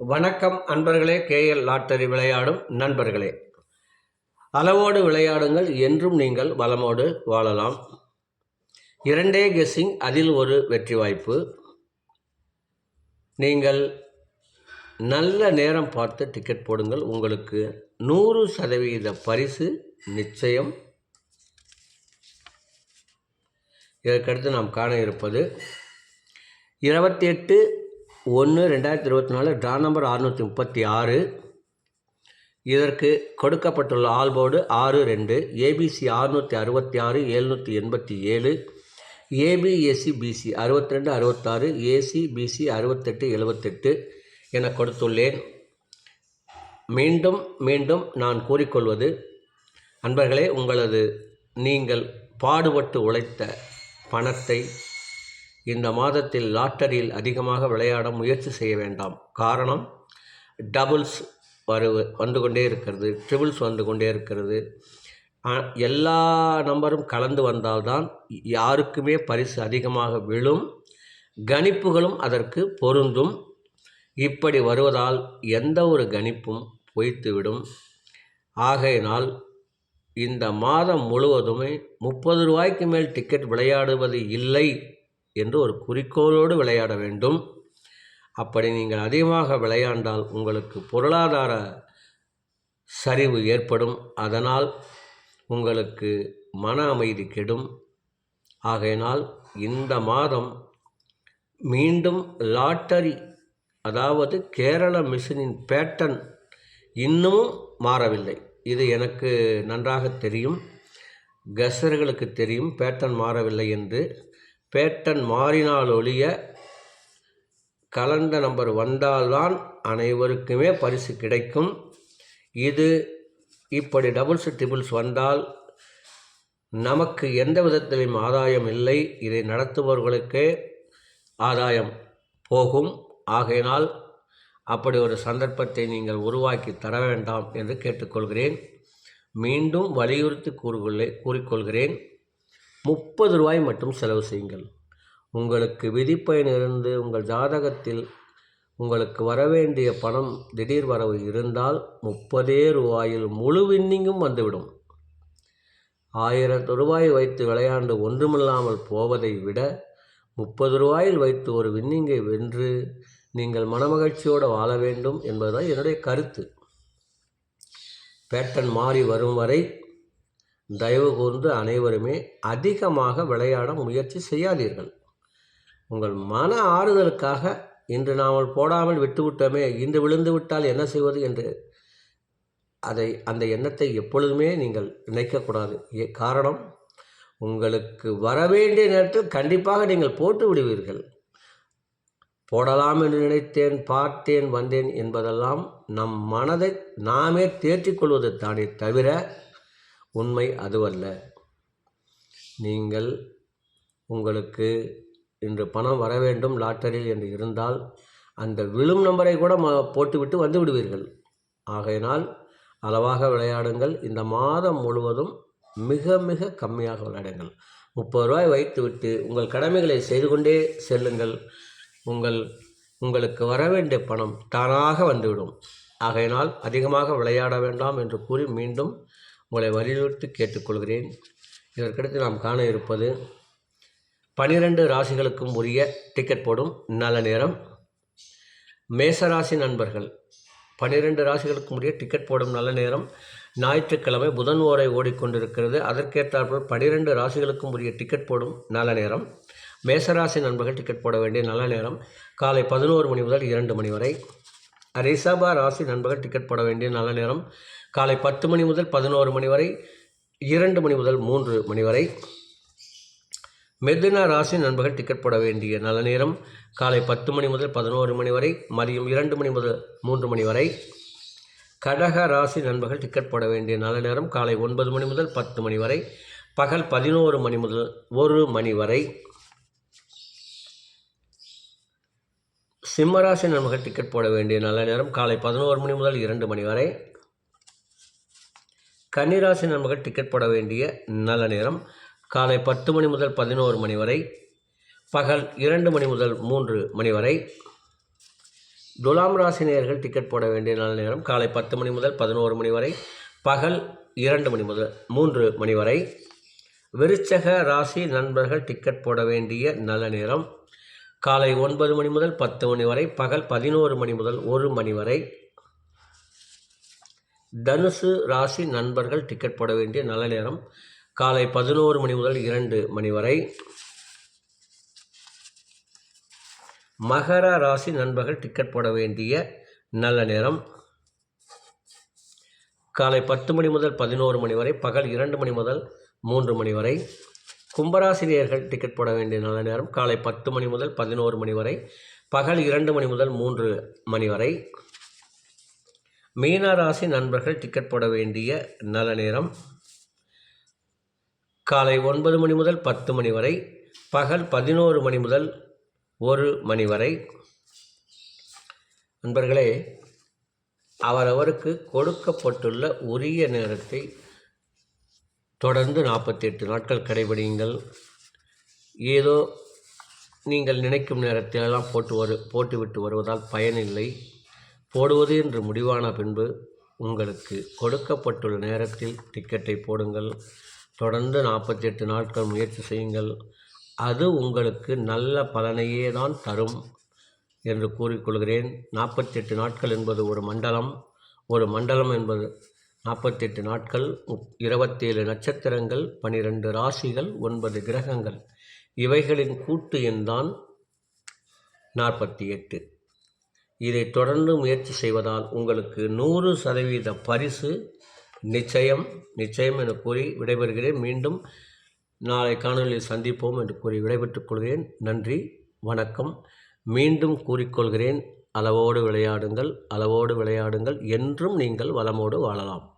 வணக்கம் அன்பர்களே KL lottery விளையாடும் நண்பர்களே. அளவோடு விளையாடுங்கள் என்றும் நீங்கள் வளமோடு வாழலாம். இரண்டே கெஸ்ஸிங் அதில் ஒரு வெற்றி வாய்ப்பு. நீங்கள் நல்ல நேரம் பார்த்து டிக்கெட் போடுங்கள். உங்களுக்கு நூறு சதவிகித பரிசு நிச்சயம். இதற்கடுத்து நாம் காண இருப்பது இருபத்தி எட்டு ஒன்று ரெண்டாயிரத்தி இருபத்தி நாலு ட்ரா நம்பர் அறுநூற்றி முப்பத்தி ஆறு. இதற்கு கொடுக்கப்பட்டுள்ள ஆல்போர்டு ஆறு ரெண்டு ஏபிசி அறுநூற்றி அறுபத்தி ஆறு எழுநூற்றி எண்பத்தி ஏழு ஏபிஎஸ்சி பிசி அறுபத்தி ரெண்டு அறுபத்தாறு ஏசி பிசி அறுபத்தெட்டு எழுபத்தெட்டு என கொடுத்துள்ளேன். மீண்டும் மீண்டும் நான் கூறிக்கொள்வது அன்பர்களே உங்களது நீங்கள் பாடுபட்டு உழைத்த பணத்தை இந்த மாதத்தில் லாட்டரியில் அதிகமாக விளையாட முயற்சி செய்ய வேண்டாம். காரணம் டபுள்ஸ் வரு வந்து கொண்டே இருக்கிறது ட்ரிபிள்ஸ் வந்து கொண்டே இருக்கிறது. எல்லா நம்பரும் கலந்து வந்தால்தான் யாருக்குமே பரிசு அதிகமாக விழும். கணிப்புகளும் அதற்கு பொருந்தும். இப்படி வருவதால் எந்த ஒரு கணிப்பும் பொய்த்துவிடும். ஆகையினால் இந்த மாதம் முழுவதுமே முப்பது ரூபாய்க்கு மேல் டிக்கெட் விளையாடுவது இல்லை. என்று ஒரு குறிக்கோளோடு விளையாட வேண்டும். அப்படி நீங்கள் அதிகமாக விளையாண்டால் உங்களுக்கு பொருளாதார சரிவு ஏற்படும். அதனால் உங்களுக்கு மன அமைதி கெடும். ஆகையினால் இந்த மாதம் மீண்டும் லாட்டரி அதாவது கேரள மிஷினின் பேட்டன் இன்னமும் மாறவில்லை. இது எனக்கு நன்றாக தெரியும். கசர்களுக்கு தெரியும். பேட்டன் மாறவில்லை என்று பேட்டன் மாறினால் ஒழிய கலந்த நம்பர் வந்தால்தான் அனைவருக்குமே பரிசு கிடைக்கும். இது இப்படி டபுள்ஸ் ட்ரிபிள்ஸ் வந்தால் நமக்கு எந்த விதத்திலும் ஆதாயம் இல்லை. இதை நடத்துபவர்களுக்கே ஆதாயம் போகும். ஆகையினால் அப்படி ஒரு சந்தர்ப்பத்தை நீங்கள் உருவாக்கி தர வேண்டாம் என்று கேட்டுக்கொள்கிறேன். மீண்டும் வலியுறுத்தி கூறுகொள்ளே கூறிக்கொள்கிறேன். முப்பது ரூபாய் மட்டும் செலவு செய்யுங்கள். உங்களுக்கு விதிப்பயன் இருந்து உங்கள் ஜாதகத்தில் உங்களுக்கு வரவேண்டிய பணம் திடீர் வரவு இருந்தால் முப்பதே ரூபாயில் முழு வின்னிங்கும் வந்துவிடும். ஆயிரத்து ரூபாய் வைத்து விளையாண்டு ஒன்றுமில்லாமல் போவதை விட முப்பது ரூபாயில் வைத்து ஒரு வின்னிங்கை வென்று நீங்கள் மனமகிழ்ச்சியோடு வாழ வேண்டும் என்பதுதான் என்னுடைய கருத்து. பேட்டன் மாறி வரும் வரை தயவு கூர்ந்து அனைவருமே அதிகமாக விளையாட முயற்சி செய்யாதீர்கள். உங்கள் மன ஆறுதலுக்காக இன்று நாம் போடாமல் விட்டுவிட்டோமே இன்று விழுந்து விட்டால் என்ன செய்வது என்று அதை அந்த எண்ணத்தை எப்பொழுதுமே நீங்கள் நினைக்கக்கூடாது. ஏ- காரணம் உங்களுக்கு வரவேண்டிய நேரத்தில் கண்டிப்பாக நீங்கள் போட்டு விடுவீர்கள். போடலாம் என்று நினைத்தேன் பார்த்தேன் வந்தேன் என்பதெல்லாம் நம் மனதை நாமே தேற்றிக்கொள்வது தானே தவிர உண்மை அதுவல்ல. நீங்கள் உங்களுக்கு இன்று பணம் வர வேண்டும் லாட்டரியில் என்று இருந்தால் அந்த விழும் நம்பரை கூட ம போட்டுவிட்டு வந்து விடுவீர்கள். ஆகையினால் அளவாக விளையாடுங்கள். இந்த மாதம் முழுவதும் மிக மிக கம்மியாக விளையாடுங்கள். முப்பது ரூபாய் வைத்துவிட்டு உங்கள் கடமைகளை செய்து கொண்டே செல்லுங்கள். உங்கள் உங்களுக்கு வர வேண்டிய பணம் தானாக வந்துவிடும். ஆகையினால் அதிகமாக விளையாட வேண்டாம் என்று கூறி மீண்டும் உங்களை வலியுறுத்தி கேட்டுக்கொள்கிறேன். இதற்கடுத்து நாம் காண இருப்பது பனிரெண்டு ராசிகளுக்கும் உரிய டிக்கெட் போடும் நல்ல நேரம். மேசராசி நண்பர்கள் பன்னிரெண்டு ராசிகளுக்கும் உரிய டிக்கெட் போடும் நல்ல நேரம். ஞாயிற்றுக்கிழமை புதன் ஓரை ஓடிக்கொண்டிருக்கிறது. அதற்கேற்றாற்போல் பனிரெண்டு ராசிகளுக்கும் உரிய டிக்கெட் போடும் நல்ல நேரம். மேசராசி நண்பர்கள் டிக்கெட் போட வேண்டிய நல்ல நேரம். காலை பதினோரு மணி முதல் இரண்டு மணி வரை. ரிஷபா ராசி நண்பர்கள் டிக்கெட் போட வேண்டிய நல்ல நேரம். காலை பத்து மணி முதல் பதினோரு மணி வரை இரண்டு மணி முதல் மூன்று மணி வரை. மெதுனா ராசி நண்பர்கள் டிக்கெட் போட வேண்டிய நல்ல நேரம். காலை பத்து மணி முதல் பதினோரு மணி வரை மதியம் இரண்டு மணி முதல் மூன்று மணி வரை. கடக ராசி நண்பர்கள் டிக்கெட் போட வேண்டிய நல்ல நேரம். காலை ஒன்பது மணி முதல் பத்து மணி வரை பகல் பதினோரு மணி முதல் ஒரு மணி வரை. சிம்மராசி நண்பர்கள் டிக்கெட் போட வேண்டிய நல்ல நேரம். காலை பதினோரு மணி முதல் இரண்டு மணி வரை. கன்னிராசி நண்பர்கள் டிக்கெட் போட வேண்டிய நல்ல நேரம். காலை பத்து மணி முதல் பதினோரு மணி வரை பகல் இரண்டு மணி முதல் மூன்று மணி வரை. துலாம் ராசி நேயர்கள் டிக்கெட் போட வேண்டிய நல்ல நேரம். காலை பத்து மணி முதல் பதினோரு மணி வரை பகல் இரண்டு மணி முதல் மூன்று மணி வரை. விருச்சக ராசி நண்பர்கள் டிக்கெட் போட வேண்டிய நல்ல நேரம். காலை ஒன்பது மணி முதல் பத்து மணி வரை பகல் பதினோரு மணி முதல் ஒரு மணி வரை. தனுசு ராசி நண்பர்கள் டிக்கெட் போட வேண்டிய நல்ல நேரம். காலை பதினோரு மணி முதல் இரண்டு மணி வரை. மகர ராசி நண்பர்கள் டிக்கெட் போட வேண்டிய நல்ல நேரம். காலை பத்து மணி முதல் பதினோரு மணி வரை பகல் இரண்டு மணி முதல் மூன்று மணி வரை. கும்பராசிரியர்கள் டிக்கெட் போட வேண்டிய நல்ல நேரம். காலை பத்து மணி முதல் பதினோரு மணி வரை பகல் இரண்டு மணி முதல் மூன்று மணி வரை. மீனராசி நண்பர்கள் டிக்கெட் போட வேண்டிய நல்ல நேரம். காலை ஒன்பது மணி முதல் பத்து மணி வரை பகல் பதினோரு மணி முதல் ஒரு மணி வரை. நண்பர்களே அவரவருக்கு கொடுக்கப்பட்டுள்ள உரிய நேரத்தை தொடர்ந்து நாற்பத்தி எட்டு நாட்கள் கடைபிடியுங்கள். ஏதோ நீங்கள் நினைக்கும் நேரத்திலெல்லாம் போட்டு வரு போட்டுவிட்டு வருவதால் பயனில்லை. போடுவது என்று முடிவான பின்பு உங்களுக்கு கொடுக்கப்பட்டுள்ள நேரத்தில் டிக்கெட்டை போடுங்கள். தொடர்ந்து நாற்பத்தி எட்டு நாட்கள் முயற்சி செய்யுங்கள். அது உங்களுக்கு நல்ல பலனையே தான் தரும் என்று கூறிக்கொள்கிறேன். நாற்பத்தெட்டு நாட்கள் என்பது ஒரு மண்டலம். ஒரு மண்டலம் என்பது நாற்பத்தெட்டு நாட்கள் இருபத்தேழு நட்சத்திரங்கள் பனிரெண்டு ராசிகள் ஒன்பது கிரகங்கள். இவைகளின் கூட்டு எண்தான் நாற்பத்தி எட்டு இதை தொடர்ந்து முயற்சி செய்வதால் உங்களுக்கு நூறு சதவீத பரிசு நிச்சயம் நிச்சயம் என கூறி விடைபெறுகிறேன். மீண்டும் நாளை காணொலியில் சந்திப்போம் என்று கூறி விடைபெற்றுக் கொள்கிறேன். நன்றி வணக்கம். மீண்டும் கூறிக்கொள்கிறேன். அளவோடு விளையாடுங்கள் அளவோடு விளையாடுங்கள். என்றும் நீங்கள் வளமோடு வாழலாம்.